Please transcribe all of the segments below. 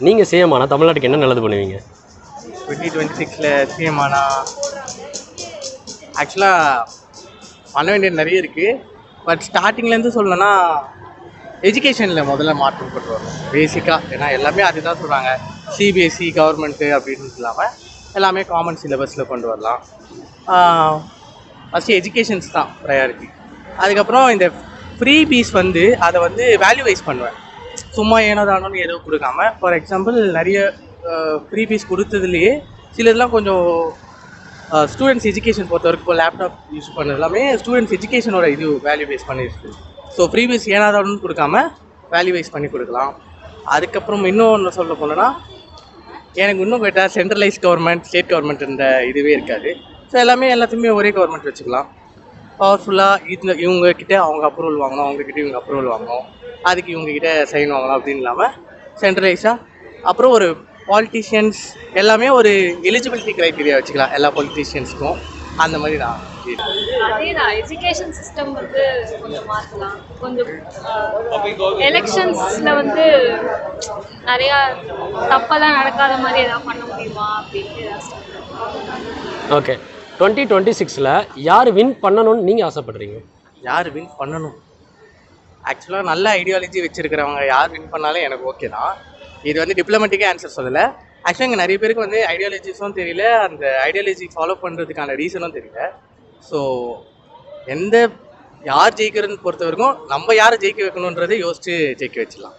நீங்கள் சிஎம் ஆனால் தமிழ்நாட்டுக்கு என்ன நல்லது பண்ணுவீங்க? டுவெண்ட்டி டுவெண்ட்டி சிக்ஸில் சிஎம் ஆனால் ஆக்சுவலாக பண்ண வேண்டியது நிறைய இருக்குது பட் ஸ்டார்டிங்லேருந்து சொல்லணும்னா எஜுகேஷனில் முதல்ல மாற்றம் கொண்டு வரணும். பேசிக்காக ஏன்னா எல்லாமே அதுதான் சொல்கிறாங்க சிபிஎஸ்சி கவர்மெண்ட்டு அப்படின்னு இல்லாமல் எல்லாமே காமன் சிலபஸில் கொண்டு வரலாம். ஃபஸ்ட்டு எஜுகேஷன்ஸ் தான் ப்ரையாரிட்டி அதுக்கப்புறம் இந்த ஃப்ரீ பீஸ் வந்து அதை வந்து வேல்யூவைஸ் பண்ணுவேன். சும்மா ஏனோ எதுவும் ஏதோ கொடுக்காம ஃபார் எக்ஸாம்பிள் நிறைய ஃப்ரீ ஃபீஸ் கொடுத்ததுலேயே சிலதெல்லாம் கொஞ்சம் ஸ்டூடெண்ட்ஸ் எஜுகேஷன் பொறுத்த வரைக்கும் இப்போ லேப்டாப் யூஸ் பண்ண எல்லாமே ஸ்டூடெண்ட்ஸ் எஜுகேஷனோட இது வேல்யூ பேஸ் பண்ணியிருக்கு ஸோ ஃப்ரீ ஃபீஸ் ஏனாதான்னு கொடுக்காம வேல்யூ வைஸ் பண்ணி கொடுக்கலாம். அதுக்கப்புறம் இன்னொன்று சொல்ல போனோன்னா எனக்கு இன்னும் better centralise government state government இந்த இதுவே இருக்காது. ஸோ எல்லாமே எல்லாத்தையுமே ஒரே கவர்மெண்ட் வச்சுக்கலாம். பவர்ஃபுல்லாக இந்த இவங்கக்கிட்ட அவங்க அப்ரூவல் வாங்கணும் அவங்கக்கிட்ட இவங்க அப்ரூவல் வாங்கணும். அதுக்கு இவங்க கிட்ட சைன் வாங்கணும் அப்படின்னு இல்லாமல் சென்ட்ரலைஸாக அப்புறம் ஒரு பாலிட்டிஷியன்ஸ் எல்லாமே ஒரு எலிஜிபிலிட்டி க்ரைட்டீரியா வச்சுக்கலாம். எல்லா பொலிட்டீஷியன்ஸ்க்கும் அந்த மாதிரி நான் அதேதான் எஜுகேஷன் சிஸ்டம் வந்து கொஞ்சம் மாற்றலாம் கொஞ்சம் எலெக்ஷன்ஸில் வந்து நிறையா தப்பெல்லாம் நடக்காத மாதிரி எதாவது பண்ண முடியுமா அப்படின்ட்டு ஏதாவது ஓகே டுவெண்ட்டி டுவெண்ட்டி சிக்ஸில் யார் வின் பண்ணணும்னு நீங்கள் ஆசைப்படுறீங்க? யார் வின் பண்ணணும்? ஆக்சுவலாக நல்ல ஐடியாலஜி வச்சுருக்கிறவங்க யார் வின் பண்ணாலும் எனக்கு ஓகே தான். இது வந்து டிப்ளமேட்டிக்காக ஆன்சர் சொல்லலை. ஆக்சுவலாக இங்கே நிறைய பேருக்கு வந்து ஐடியாலஜிஸும் தெரியல. அந்த ஐடியாலஜி ஃபாலோ பண்ணுறதுக்கான ரீசனும் தெரியல. ஸோ எந்த யார் ஜெயிக்கிறதுன்னு பொறுத்த வரைக்கும் நம்ம யாரை ஜெயிக்க வைக்கணுன்றதை யோசிச்சு ஜெயிக்க வச்சிடலாம்.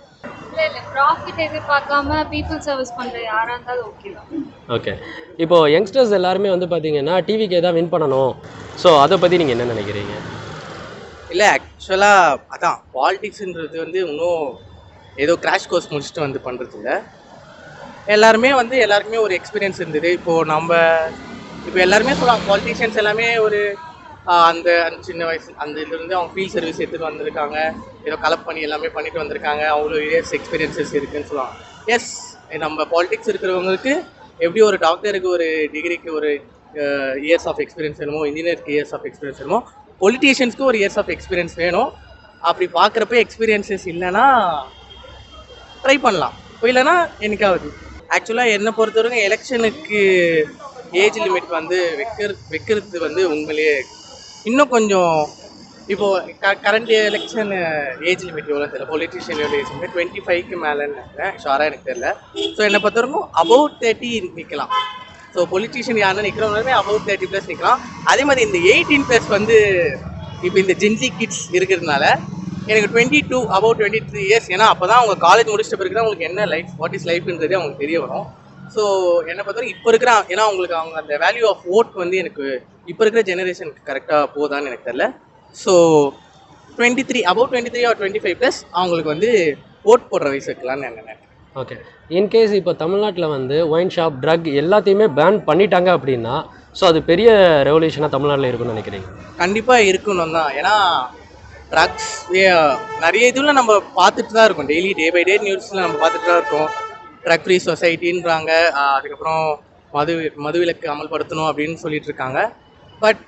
இல்லை இல்லை. ப்ராஃபிட் எதிர்பார்க்காம பீப்புள் சர்வீஸ் பண்ணுற யாராக இருந்தாலும் ஓகே தான். ஓகே இப்போது யங்ஸ்டர்ஸ் எல்லாருமே வந்து பார்த்தீங்கன்னா டிவிக்கே தான் வின் பண்ணணும். ஸோ அதை பற்றி நீங்கள் என்ன நினைக்கிறீங்க? இல்லை ஆக்சுவலாக அதான் பாலிடிக்ஸ்ன்றது வந்து இன்னும் ஏதோ கிராஷ் கோர்ஸ் முடிச்சுட்டு வந்து பண்ணுறது இல்லை. எல்லாருமே வந்து எல்லாருக்குமே ஒரு எக்ஸ்பீரியன்ஸ் இருந்தது. இப்போது நம்ம இப்போ எல்லாருமே சொல்லுவாங்க பாலிட்டிஷியன்ஸ் எல்லாமே ஒரு அந்த அந்த சின்ன வயசு அந்த இதுலேருந்து அவங்க ஃபீல்ட் சர்வீஸ் எடுத்துகிட்டு வந்திருக்காங்க. ஏதோ கலெக்ட் பண்ணி எல்லாமே பண்ணிட்டு வந்திருக்காங்க. அவ்வளோ இயர்ஸ் எக்ஸ்பீரியன்சஸ் இருக்குன்னு சொல்லுவாங்க. எஸ் நம்ம பாலிடிக்ஸ் இருக்கிறவங்களுக்கு எப்படி ஒரு டாக்டருக்கு ஒரு டிகிரிக்கு ஒரு இயர்ஸ் ஆஃப் எக்ஸ்பீரியன்ஸ் வேணுமோ இன்ஜினியருக்கு இயர்ஸ் ஆஃப் எக்ஸ்பீரியன்ஸ் வேணுமோ பொலிட்டீஷியன்ஸ்க்கு ஒரு இயர்ஸ் ஆஃப் எக்ஸ்பீரியன்ஸ் வேணும். அப்படி பார்க்குறப்ப எக்ஸ்பீரியன்ஸஸ் இல்லைன்னா ட்ரை பண்ணலாம். இப்போ இல்லைன்னா என்னைக்காவது. ஆக்சுவலாக என்னை பொறுத்தவரைக்கும் எலெக்ஷனுக்கு ஏஜ் லிமிட் வந்து வைக்கிற வைக்கிறது வந்து உங்களே இன்னும் கொஞ்சம் இப்போது க கரண்ட் எலெக்ஷன் ஏஜ் லிமிட் எவ்வளோ தெரியல. பொலிட்டிஷியனோட ஏஜ் லிமிட் டுவெண்ட்டி ஃபைவ்க்கு மேலேன்னு நினைக்கிறேன். ஷாராக எனக்கு தெரியல. ஸோ என்னை பொறுத்தவரைக்கும் அபவுட் தேர்ட்டி நிற்கலாம் ஸோ பொலிட்டிஷியன் யாருன்னு நிற்கிறவங்களுமே அபவுட் தேர்ட்டி ப்ளஸ் நிற்கலாம் அதே மாதிரி இந்த எயிட்டீன் ப்ளஸ் வந்து இப்போ இந்த ஜென்சி கிட்ஸ் இருக்கிறதுனால எனக்கு twenty two about twenty three years ஏன்னா அப்போ தான் அவங்க காலேஜ் முடிச்சிட்ட பிறகு தான் உங்களுக்கு என்ன லைஃப் வாட் இஸ் லைஃப்ன்றது அவங்களுக்கு தெரிய வரும். ஸோ என்னை பொறுத்தவரைக்கும் இப்போ இருக்கிற ஏன்னா அவங்களுக்கு அவங்க அந்த வேல்யூ ஆஃப் ஓட் வந்து எனக்கு இப்போ இருக்கிற ஜெனரேஷனுக்கு கரெக்டாக போதான்னு எனக்கு தெரில so twenty three about twenty three or twenty five plus அவங்களுக்கு வந்து ஓட் போடுற வயசு இருக்கலாம்னு நான் நினைக்கிறேன். ஓகே இன்கேஸ் இப்போ தமிழ்நாட்டில் வந்து ஒயின் ஷாப் ட்ரக் எல்லாத்தையுமே பேன் பண்ணிட்டாங்க அப்படின்னா ஸோ அது பெரிய ரெவல்யூஷனாக தமிழ்நாட்டில் இருக்கும்னு நினைக்கிறீங்க? கண்டிப்பாக இருக்கணும் தான். ஏன்னா ட்ரக்ஸ் நிறைய இதில் நம்ம பார்த்துட்டு தான் இருக்கோம். டெய்லி டே பை டே நியூஸில் நம்ம பார்த்துட்டு தான் இருக்கோம். ட்ரக் ஃப்ரீ சொசைட்டின்றாங்க அதுக்கப்புறம் மது மதுவிலக்கு அமல்படுத்தணும் அப்படின்னு சொல்லிட்டு இருக்காங்க. பட்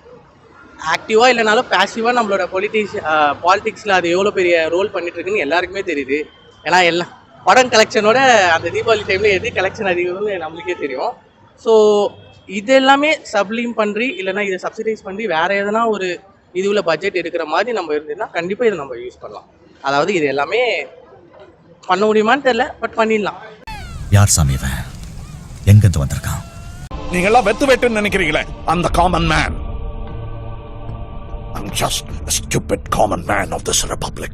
ஆக்டிவாக இல்லைனாலும் பேசிவாக நம்மளோட பொலிட்டிக்ஸ் பாலிட்டிக்ஸில் அது எவ்வளோ பெரிய ரோல் பண்ணிட்டு இருக்குன்னு எல்லாருக்குமே தெரியுது. ஏன்னா எல்லாம் படம் கலெக்ஷனோட அந்த தீபாவளி டைமில் எது கலெக்ஷன் அதிகம்னு நம்மளுக்கே தெரியும். ஸோ இது எல்லாமே சப்லீம் பண்ணி இல்லைன்னா இதை சப்சிடைஸ் பண்ணி வேற எதனா ஒரு இதுவில் பட்ஜெட் எடுக்கிற மாதிரி நம்ம இருந்ததுன்னா கண்டிப்பாக இதை நம்ம யூஸ் பண்ணலாம். அதாவது இது எல்லாமே பண்ண முடியுமான்னு தெரியல பட் பண்ணிடலாம். யார் சாமி இவன்? எங்கிருந்து வந்திருக்கான்? நீங்கெல்லாம் வெத்து வெட்டுன்னு நினைக்கிறீங்களே? அந்த common man I'm just a stupid common man of this republic.